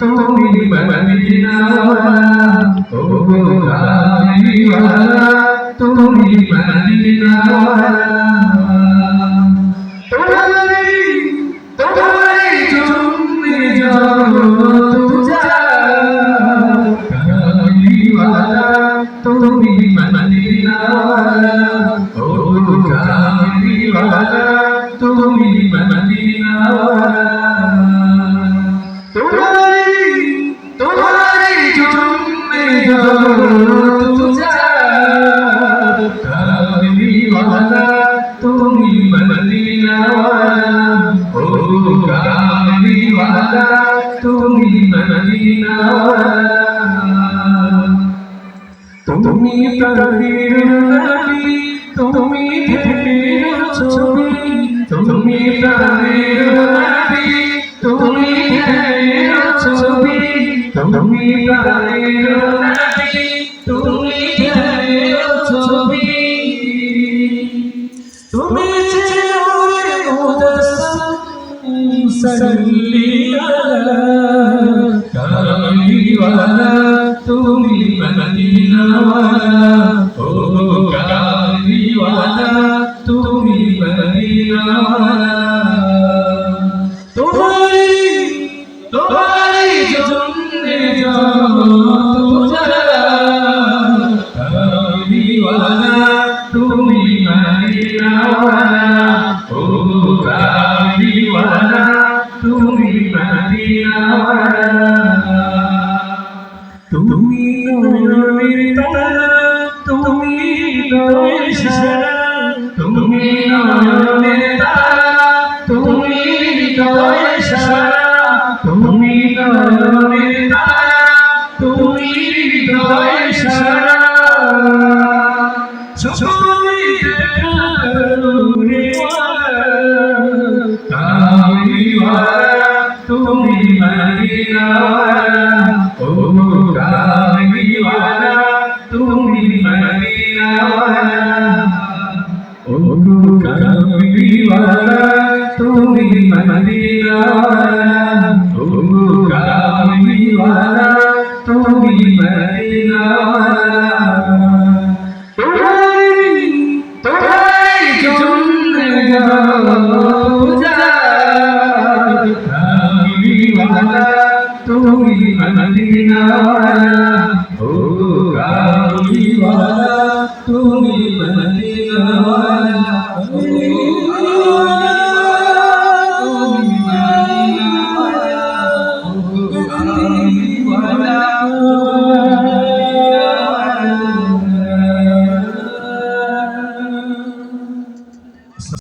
తొమ్మిది మందిన తొమ్మిది మందిన తొమ్మిది మందిన తొమ్మిది మందిన মদিনাওয়ালা ও তুমি মদিনাওয়ালা তুমি নবী তুমি ছবি তুমি প্রাণীর নবী তুমি তুমি প্রাণীর কামলিওয়ালা তুমি মদিনাওয়ালা ও কামলিওয়ালা তুমি মদিনাওয়ালা তোমারি তোমারি জন্নে যাও তুজারা কামলিওয়ালা তুমি মদিনাওয়ালা তুমি তুমি তুমি মদিনাওয়ালা ও কামিওয়ালা তুমি মদিনাওয়ালা ও কামিওয়ালা তুমি মদিনাওয়ালা মদিনাওয়ালা ও কামলিওয়ালা তুমি মদিনাওয়ালা